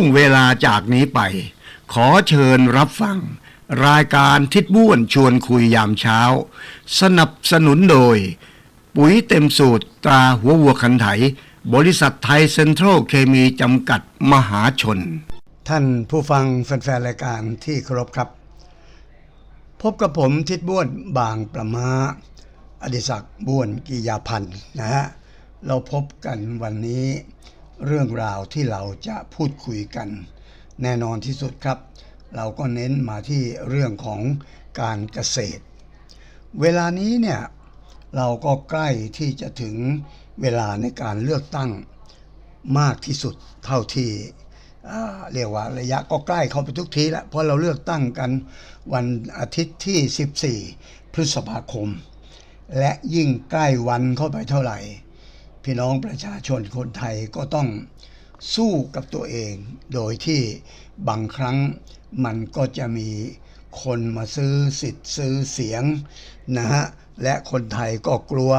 วงเวลาจากนี้ไป ขอเชิญรับฟัง รายการทิดบ้วนชวนคุยยามเช้า สนับสนุนโดย ปุ๋ยเต็มสูตรตราหัววัวคันไถ บริษัทไทยเซ็นทรัลเคมีจำกัดมหาชน ท่านผู้ฟังแฟนๆรายการที่เคารพครับ พบกับผมทิดบ้วนบางประมาอดิศักดิ์บ้วนกิยาพันธ์นะฮะเราพบกันวันนี้ เรื่องราวที่เราจะพูดคุยกัน แน่นอนที่สุดครับ เราก็เน้นมาที่เรื่องของการเกษตร เวลานี้เนี่ยเราก็ใกล้ที่จะถึงเวลาในการเลือกตั้งมากที่สุดเท่าที่เรียกว่าระยะก็ใกล้เข้าไปทุกทีแล้วเพราะเราเลือกตั้งกันวันอาทิตย์ที่ 14 พฤษภาคม และยิ่งใกล้วันเข้าไปเท่าไหร่ พี่น้องประชาชนคนไทยก็ต้องสู้กับตัวเอง โดยที่บางครั้งมันก็จะมีคนมาซื้อสิทธิ์ซื้อเสียงนะฮะและคนไทยก็กลัว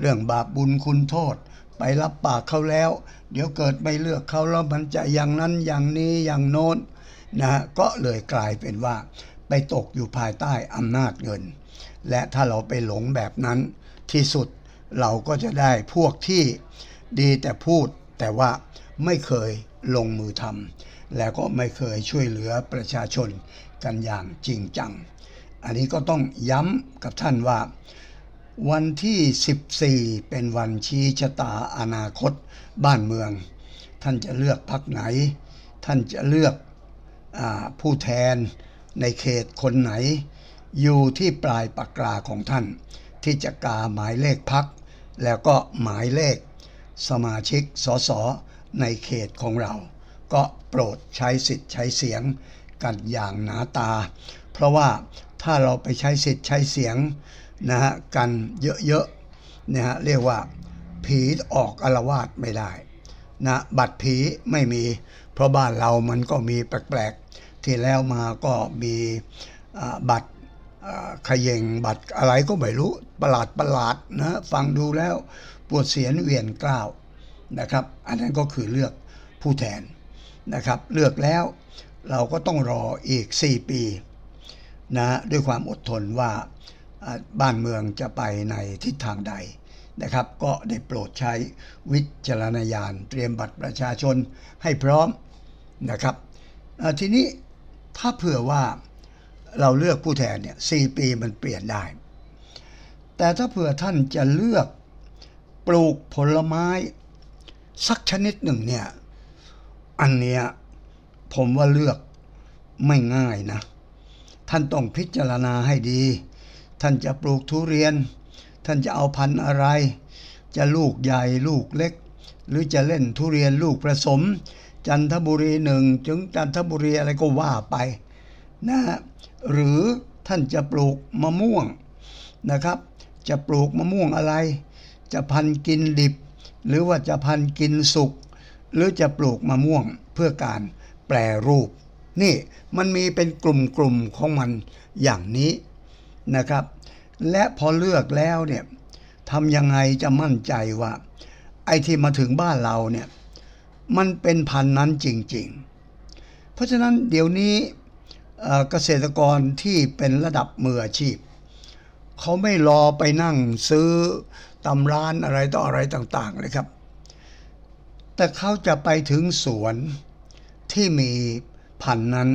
เรื่องบาปบุญคุณโทษ ไปรับปากเขาแล้ว เดี๋ยวเกิดไม่เลือกเขาแล้วมันจะอย่างนั้นอย่างนี้อย่างโน้นนะฮะก็เลยกลายเป็นว่า ไปตกอยู่ภายใต้อำนาจเงิน และถ้าเราไปหลงแบบนั้นที่สุด เราก็จะได้พวกที่ดีแต่พูดแต่ว่าไม่เคยลงมือทำและก็ไม่เคยช่วยเหลือประชาชนกันอย่างจริงจัง อันนี้ก็ต้องย้ำกับท่านว่า วันที่ 14 เป็นวันชี้ชะตาอนาคตบ้านเมือง ท่านจะเลือกพักไหน ท่านจะเลือกอผู้แทนในเขตคนไหน อยู่ที่ปลายปากกาของท่าน ที่จะกาหมายเลขพัก แล้วก็หมายเลข สมาชิกสสในเขตของเรา ก็โปรดใช้สิทธิ์ใช้เสียงกันอย่างหนาตา เพราะว่าถ้าเราไปใช้สิทธิ์ใช้เสียงนะฮะกันเยอะๆนะฮะเรียกว่า ผีออกอารวาสไม่ได้นะบัตรผีไม่มี เพราะบ้านเรามันก็มีแปลกๆ ที่แล้วมาก็มีบัตร ขย่งบัตรอะไรก็ไม่รู้ประหลาดประหลาดนะฟังดูแล้วปวดเสียนเวียนกล้าวนะครับ อันนั้นก็คือเลือกผู้แทนนะครับ เลือกแล้วเราก็ต้องรออีก 4 ปีนะด้วยความอดทนว่าบ้านเมืองจะไปในทิศทางใดนะครับ ก็ได้โปรดใช้วิจารณญาณเตรียมบัตรประชาชนให้พร้อมนะครับทีนี้ถ้าเผื่อว่า เราเลือกผู้แทนเนี่ยสปีมันเปลี่ยนได้ แต่ถ้าเผื่อท่านจะเลือกปลูกผลไม้ สักชนิดหนึ่งเนี่ย อันเนี้ยผมว่าเลือกไม่ง่ายนะ ท่านต้องพิจารณาให้ดี ท่านจะปลูกทุเรียน ท่านจะเอาพันธุ์อะไร จะลูกใหญ่ลูกเล็ก หรือจะเล่นทุเรียนลูกผสม จันทบุรีหนึ่งถึงจันทบุรีอะไรก็ว่าไปนะฮะ หรือท่านจะปลูกมะม่วงนะครับ จะปลูกมะม่วงอะไร จะพันกินดิบ หรือว่าจะพันกินสุก หรือจะปลูกมะม่วงเพื่อการแปรรูป นี่มันมีเป็นกลุ่มๆของมันอย่างนี้นะครับ และพอเลือกแล้วเนี่ยทำยังไงจะมั่นใจว่า ไอ้ที่มาถึงบ้านเราเนี่ยมันเป็นพันนั้นจริง ๆ เพราะฉะนั้นเดี๋ยวนี้ เกษตรกรที่เป็นระดับมืออาชีพ เขาไม่รอไปนั่งซื้อตำร้านอะไรต่ออะไรต่างๆเลยครับ แต่เขาจะไปถึงสวนที่มีพันธุ์นั้น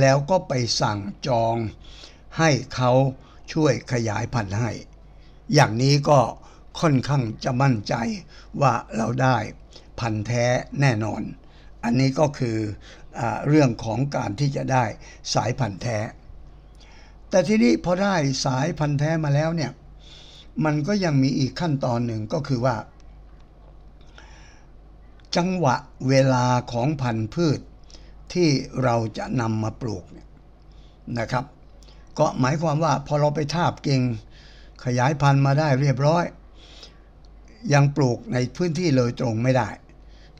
แล้วก็ไปสั่งจองให้เขาช่วยขยายพันธุ์ให้ อย่างนี้ก็ค่อนข้างจะมั่นใจว่าเราได้พันธุ์แท้แน่นอน อันนี้ก็คือ เรื่องของการที่จะได้สายพันธุ์แท้ แต่ทีนี้พอได้สายพันธุ์แท้มาแล้วเนี่ยมันก็ยังมีอีกขั้นตอนหนึ่งก็คือว่า จังหวะเวลาของพันธุ์พืชที่เราจะนำมาปลูกเนี่ยนะครับ ก็หมายความว่าพอเราไปทาบกิ่งขยายพันธุ์มาได้เรียบร้อย ยังปลูกในพื้นที่เลยตรงไม่ได้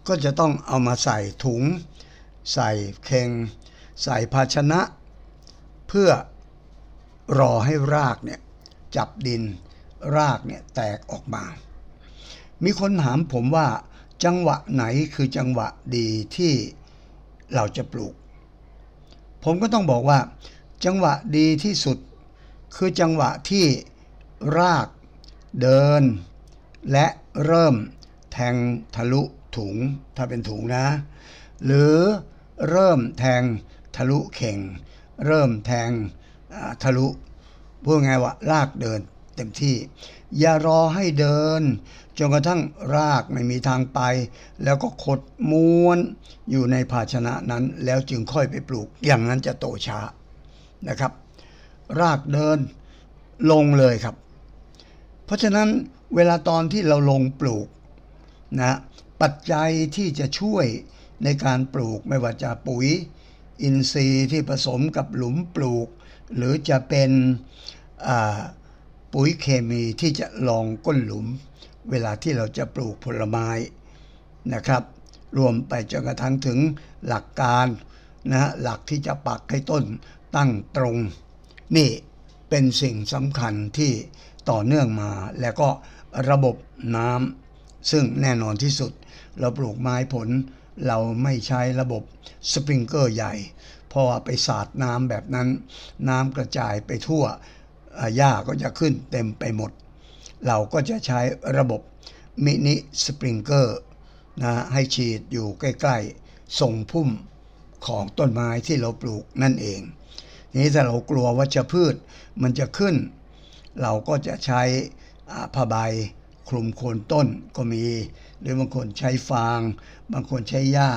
ก็จะต้องเอามาใส่ถุง ใส่เข่งใส่ภาชนะ เพื่อรอให้รากเนี่ยจับดินรากเนี่ยแตกออกมา มีคนถามผมว่าจังหวะไหนคือจังหวะดีที่เราจะปลูก ผมก็ต้องบอกว่า จังหวะดีที่สุด คือจังหวะที่รากเดิน และเริ่มแทงทะลุถุงถ้าเป็นถุงนะ หรือ เริ่มแทงทะลุเข่ง เริ่มแทงทะลุพูดไงว่ารากเดินเต็มที่ อย่ารอให้เดินจนกระทั่งรากไม่มีทางไป แล้วก็ขดม้วนอยู่ในภาชนะนั้นแล้วจึงค่อยไปปลูก อย่างนั้นจะโตช้านะครับ รากเดินลงเลยครับ เพราะฉะนั้นเวลาตอนที่เราลงปลูกนะปัจจัยที่จะช่วย ในการปลูกไม่ว่าจะปุ๋ย อินทรีย์ที่ผสมกับหลุมปลูก หรือจะเป็นปุ๋ยเคมีที่จะลองก้นหลุม เวลาที่เราจะปลูกผลไม้นะครับ รวมไปจนกระทั่งถึงหลักการนะฮะหลักที่จะปักให้ต้นตั้งตรง นี่เป็นสิ่งสำคัญที่ต่อเนื่องมาแล้วก็ระบบน้ำซึ่งแน่นอนที่สุดเราปลูกไม้ผล เราไม่ใช้ระบบสปริงเกอร์ใหญ่พราะว่าไปสาดน้ำแบบนั้น น้ำกระจายไปทั่วหญ้าก็จะขึ้นเต็มไปหมด เราก็จะใช้ระบบมินิสปริงเกอร์นะให้ฉีดอยู่ใกล้ๆส่งพุ่มของต้นไม้ที่เราปลูกนั่นเอง นี้ถ้าเรากลัววัชพืชมันจะขึ้น เราก็จะใช้ผ้าใบคลุมโคนต้นก็มี หรือบางคนใช้ฟาง บางคนใช้หญ้า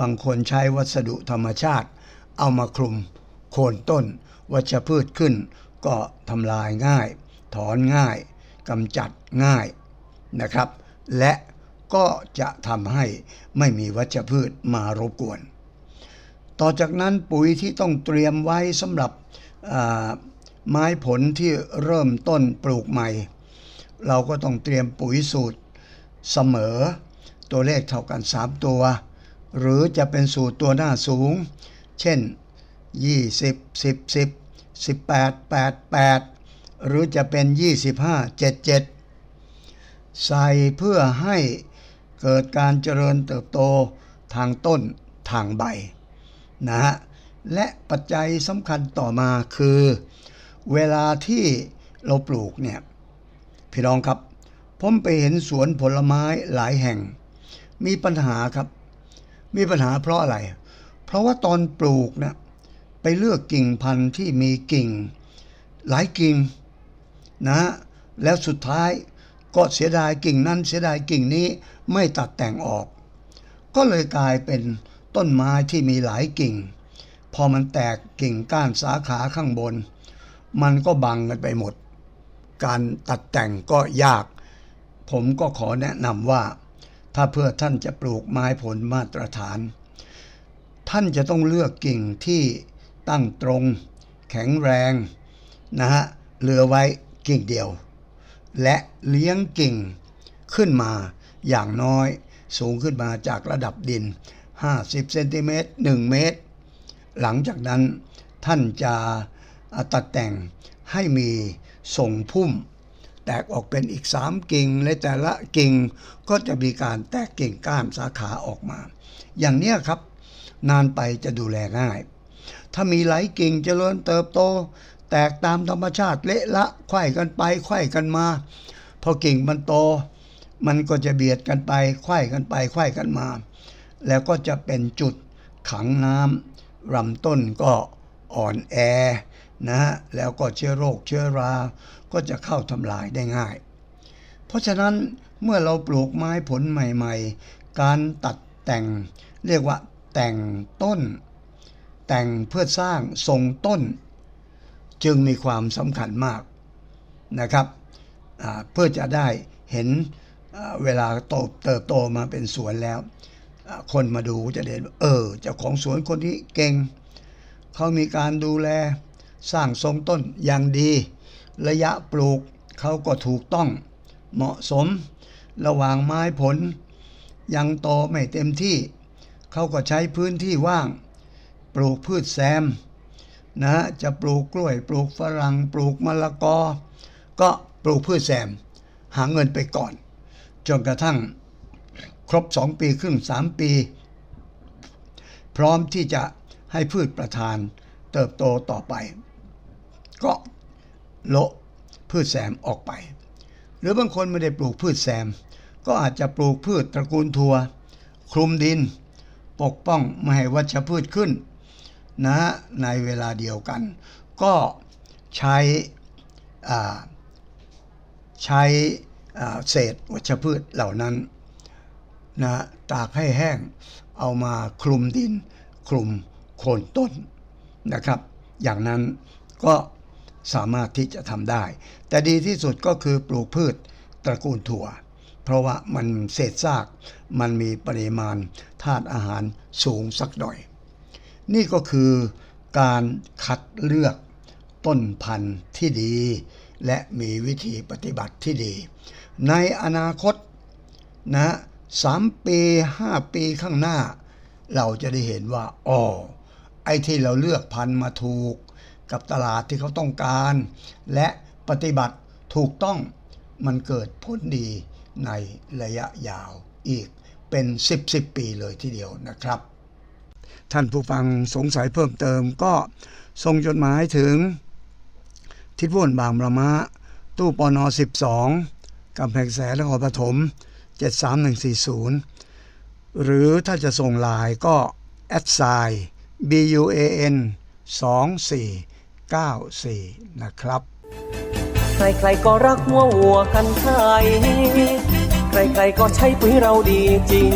บางคนใช้วัสดุธรรมชาติ เอามาคลุมโคนต้น วัชพืชขึ้น ก็ทำลายง่าย ถอนง่ายกำจัดง่ายนะครับ และก็จะทำให้ไม่มีวัชพืชมารบกวน ต่อจากนั้นปุ๋ยที่ต้องเตรียมไว้สำหรับไม้ผลที่เริ่มต้นปลูกใหม่ เราก็ต้องเตรียมปุ๋ยสูตร เสมอ ตัวเลขเท่ากัน 3 ตัว หรือจะเป็นสูตรตัวหน้าสูง เช่น 20 10 10 18 8 8 หรือจะเป็น 25 77 ใส่เพื่อให้เกิดการเจริญเติบโตทางต้นทางใบนะฮะและปัจจัยสำคัญต่อมาคือ เวลาที่เราปลูกเนี่ยพี่น้องครับ ผมไปเห็นสวนผลไม้หลายแห่ง มีปัญหาครับ มีปัญหาเพราะอะไร เพราะว่าตอนปลูกนะไปเลือกกิ่งพันธุ์ที่มีกิ่ง หลายกิ่งนะฮะแล้วสุดท้ายก็เสียดายกิ่งนั้นเสียดายกิ่งนี้ไม่ตัดแต่งออก ก็เลยกลายเป็นต้นไม้ที่มีหลายกิ่ง พอมันแตกกิ่งก้านสาขาข้างบน มันก็บังกันไปหมด การตัดแต่งก็ยาก ผมก็ขอแนะนำว่า ถ้าเพื่อท่านจะปลูกไม้ผลมาตรฐาน ท่านจะต้องเลือกกิ่งที่ตั้งตรง แข็งแรงนะฮะเหลือไว้กิ่งเดียว และเลี้ยงกิ่งขึ้นมาอย่างน้อยสูงขึ้นมาจากระดับดิน 50เซนติเมตร1เมตร หลังจากนั้นท่านจะตัดแต่งให้มีส่งพุ่ม แตกออกเป็นอีก3กิ่งและแต่ละกิ่งก็จะมีการแตกกิ่งก้านสาขาออกมา อย่างเนี้ยครับ นานไปจะดูแลง่าย ถ้ามีหลายกิ่งเจริญเติบโต แตกตามธรรมชาติเละละไขว้กันไปไขว้กันมา พอกิ่งมันโต มันก็จะเบียดกันไปไขว้กันไปไขว้กันมา แล้วก็จะเป็นจุดขังน้ำลำต้นก็อ่อนแอ นะฮะแล้วก็เชื้อโรคเชื้อรา ก็จะเข้าทำลายได้ง่าย เพราะฉะนั้นเมื่อเราปลูกไม้ผลใหม่ๆ การตัดแต่งเรียกว่าแต่งต้น แต่งเพื่อสร้างทรงต้น จึงมีความสำคัญมากนะครับเพื่อจะได้เห็นเวลาโตเติบโตมาเป็นสวนแล้ว คนมาดูจะเห็นเออเจ้าของสวนคนนี้เก่ง เขามีการดูแล สร้างทรงต้นอย่างดี ระยะปลูกเขาก็ถูกต้อง เหมาะสม ระหว่างไม้ผล ยังโตไม่เต็มที่ เขาก็ใช้พื้นที่ว่าง ปลูกพืชแซมนะจะปลูกกล้วยปลูกฝรั่งปลูกมะละกอ ก็ปลูกพืชแซม หาเงินไปก่อน จนกระทั่งครบสองปีครึ่งสามปี พร้อมที่จะให้พืชประทานเติบโตต่อไป ก็โละพืชแซมออกไป หรือบางคนไม่ได้ปลูกพืชแซม ก็อาจจะปลูกพืชตระกูลถั่วคลุมดิน ปกป้องไม่ให้วัชพืชขึ้นนะในเวลาเดียวกัน ก็ใช้ใช้เศษวัชพืชเหล่านั้นนะตากให้แห้งเอามาคลุมดิน คลุมโคนต้นนะครับ อย่างนั้นก็ สามารถที่จะทำได้ แต่ดีที่สุดก็คือปลูกพืชตระกูลถั่ว เพราะว่ามันเศษซาก มันมีปริมาณธาตุอาหารสูงสักหน่อย นี่ก็คือการคัดเลือกต้นพันธุ์ที่ดี และมีวิธีปฏิบัติที่ดี ในอนาคตนะสามปีห้าปีข้างหน้า เราจะได้เห็นว่าอ๋อไอ้ที่เราเลือกพันธุ์มาถูก กับตลาดที่เขาต้องการ และปฏิบัติถูกต้องมันเกิดผลดีในระยะยาวอีกเป็น 10 10 ปีเลยทีเดียวนะครับ ท่านผู้ฟังสงสัยเพิ่มเติมก็ส่งจดหมายถึง ทิศวุ่นบางประมะ ตู้ปน12กำแพงแสนนครปฐม73140 หรือถ้าจะส่งลน์ก็แอดไซน์ BUAN 94 นะครับ ใครๆก็รักหัววัวกันไทย ใครๆก็ใช้ปุ๋ยเราดีจริง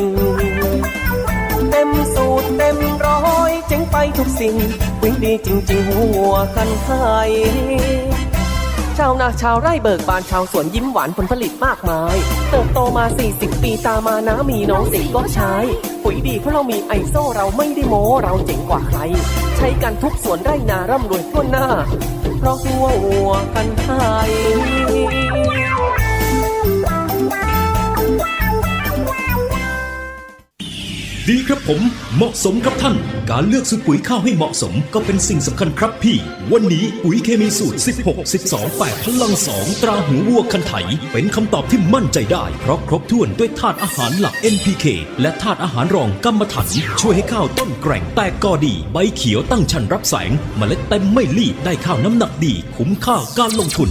เต็มสูตรเต็มร้อยเจ๋งไปทุกสิ่ง ปุ๋ยดีจริงๆหัววัวกันไทยชาวนาชาวไร่เบิกบานชาวสวนยิ้มหวานผลผลิตมากมาย เติบโตมา 40 ปีตามมานะมีน้องสิก็ใช้ ปุ๋ยดีเพราะเรามีไอโซเราไม่ได้โม้เราเจ๋งกว่าใคร ใช้กันทุกสวนไร่นาร่ำรวยทั่วหน้า เพราะตัววัวกันไทย ดีครับผมเหมาะสมครับท่าน การเลือกซื้อปุ๋ยข้าวให้เหมาะสมก็เป็นสิ่งสำคัญครับพี่ วันนี้ปุ๋ยเคมีสูตร 16 12 8พลัง2ตราหูวัวคันไถ เป็นคำตอบที่มั่นใจได้ เพราะครบถ้วนด้วยธาตุอาหารหลัก NPK และธาตุอาหารรองกัมมันถัน ช่วยให้ข้าวต้นแกร่งแตกกอดี ใบเขียวตั้งชันรับแสงเมล็ดเต็มไม่รีบได้ข้าวน้ำหนักดี คุ้มค่าการลงทุน